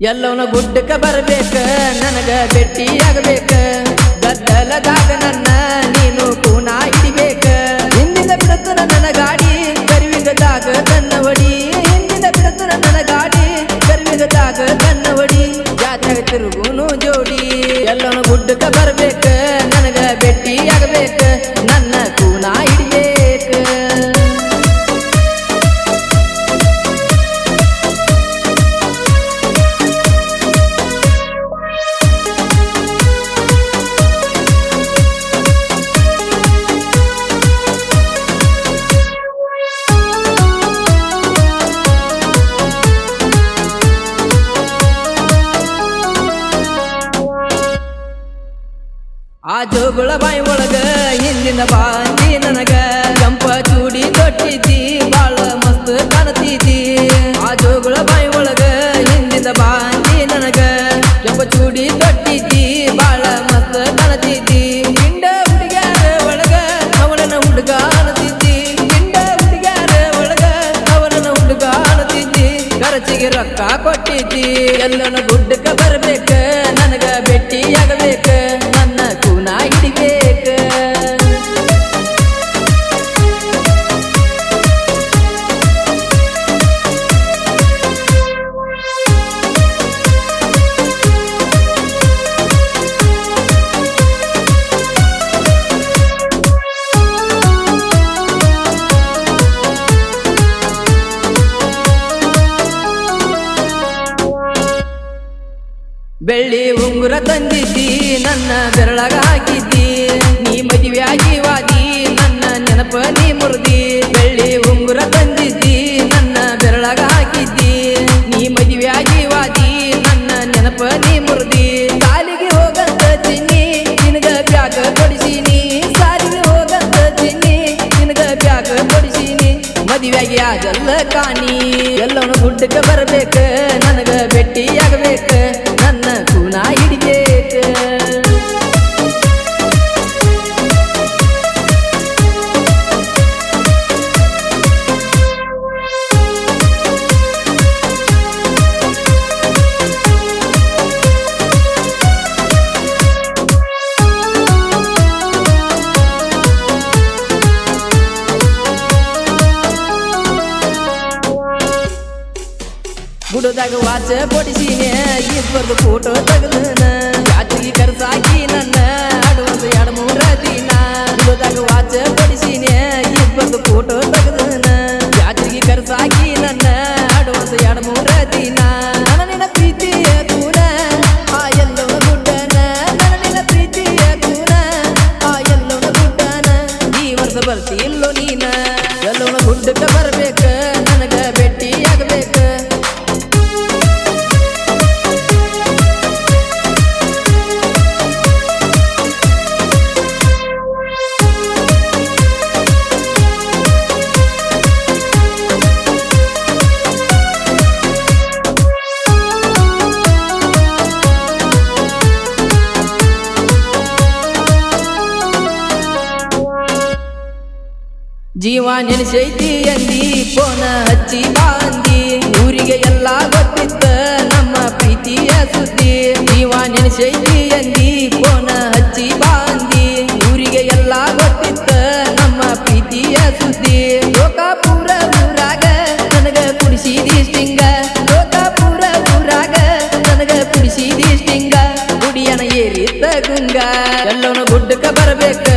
ಎಲ್ಲವನ ಗುಡ್ಡಕ್ಕೆ ಬರಬೇಕ, ನನಗ ಭೇಟಿಯಾಗಬೇಕ ಗದ್ದಲದಾಗ ನನ್ನ ನೀನು ಕೂನ ಹಿಡಿಬೇಕ. ಹಿಂದಿನ ಬಿಡತನ ನನ್ನ ಗಾಡಿ ಕರಿವಿಗದಾಗ ನನ್ನ ಒಡಿ. ಹಿಂದಿನ ಬಿಡತನ ನನ್ನ ಗಾಡಿ ಕರಿವಿಗದಾಗ ನನ್ನ ಒಡಿ. ಜಾತ್ರೆ ತಿರುಗುನು ಜೋಡಿ, ಎಲ್ಲವನ ಗುಡ್ಡಕ್ಕೆ ಬರ್ಬೇಕ. ಜೋಗುಳ ಬಾಯಿ ಒಳಗ ಇಲ್ಲಿನ ಬಾಂದಿ ನನಗ ಕೆಂಪ ಚೂಡಿ ತೊಟ್ಟಿದ್ದಿ, ಬಾಳ ಮಸ್ತ್ ಕಾಣತಿದ್ದಿ ಆ ಜೋಗುಳ ಬಾಯಿ ಒಳಗ ಇಲ್ಲಿನ ಬಾಂದಿ ನನಗ ಕೆಂಪ ಚೂಡಿ ತೊಟ್ಟಿದ್ದಿ, ಬಾಳ ಮಸ್ತ್ ಕಾಣತಿದ್ದಿ ಹಿಂಡ ಹುಡುಗ್ಯಾರ ಒಳಗ ಅವನನ್ನ ಹುಡುಗ ಅನತಿದ್ದಿ ಹಿಂಡ ಹುಡುಗ್ಯಾರ ಒಳಗ ಅವನನ್ನ ಹುಡುಗ ಅನತಿದ್ದಿ ಖರ್ಚಿಗೆ ರೊಕ್ಕ ಕೊಟ್ಟಿದ್ದಿ. ಎಲ್ಲನ ಗುಡ್ಡಕ್ಕೆ ಬರ್ಬೇಕ ತಂದಿದ್ದಿ, ನನ್ನ ಬೆರಳಗ ಹಾಕಿದ್ದಿ ನೀ ಮದುವೆ ಆಗಿವಾದಿ ನನ್ನ ನೆನಪ ನೀ ಮುರಿದಿ. ಬೆಳ್ಳಿ ಉಂಗುರ ತಂದಿದ್ದಿ, ನನ್ನ ಬೆರಳಗ ಹಾಕಿದ್ದಿ ನೀ ಮದುವೆ ಆಗಿವಾದಿ ನನ್ನ ನೆನಪ ನೀ ಮುರಿದಿ. ಸಾಲಿಗೆ ಹೋಗಂತ ತಿನ್ನಿ ನಿನಗ ಬ್ಯಾಗ ಕೊಡಿಸೀನಿ. ಸಾಲಿಗೆ ಹೋಗಂತ ತಿನ್ನಿ ನಿನಗ ಬ್ಯಾಗ ಕೊಡಿಸೀನಿ. ಮದುವೆಗೆ ಆಗಲ್ಲ ಕಾಣಿ. ಎಲ್ಲವನು ಗುಡ್ಡಕ್ಕೆ ಬರ್ಬೇಕ. ಗುಡದಾಗ ವಾಚ ಕೊಡಿಸಿನೆ ಇಬ್ಬರದು ಫೋಟೋ ತೆಗೆದನ. ಜಾತ್ರೆಗೆ ಕರ್ಸಾಕಿ ನನ್ನ ಅಡ್ವಾನ್ಸ್ ಎರಡು ಮೂರ ದಿನ ಜೀವ ನೆನೆಸೈತಿ ಅಂದಿ ಫೋನ ಹಚ್ಚಿ ಬಾಂದಿ ಊರಿಗೆ ಎಲ್ಲ ಗೊತ್ತಿತ್ತ ನಮ್ಮ ಪ್ರೀತಿಯ ಸುದ್ದಿ ಜೀವ ನೆನೆಸೈತಿ ಅಂದಿ ಫೋನ ಹಚ್ಚಿ ಬಾಂದಿ ಊರಿಗೆ ಎಲ್ಲ ಗೊತ್ತಿತ್ತ ನಮ್ಮ ಪ್ರೀತಿಯ ಸುದ್ದಿ ಲೋಕಾಪುರ ಊರಾಗ ನನಗ ಕುಡಿಸಿದಿ ಸ್ಟಿಂಗ ಲೋಕಾಪುರ ಊರಾಗ ನನಗ ಕುಡಿಸಿದಿ ಸ್ಟಿಂಗ ಗುಡಿಯನ ಏರಿತ್ತ ಗುಂಗ ಎಲ್ಲವನು ಗುಡ್ಡಕ್ಕ ಬರಬೇಕ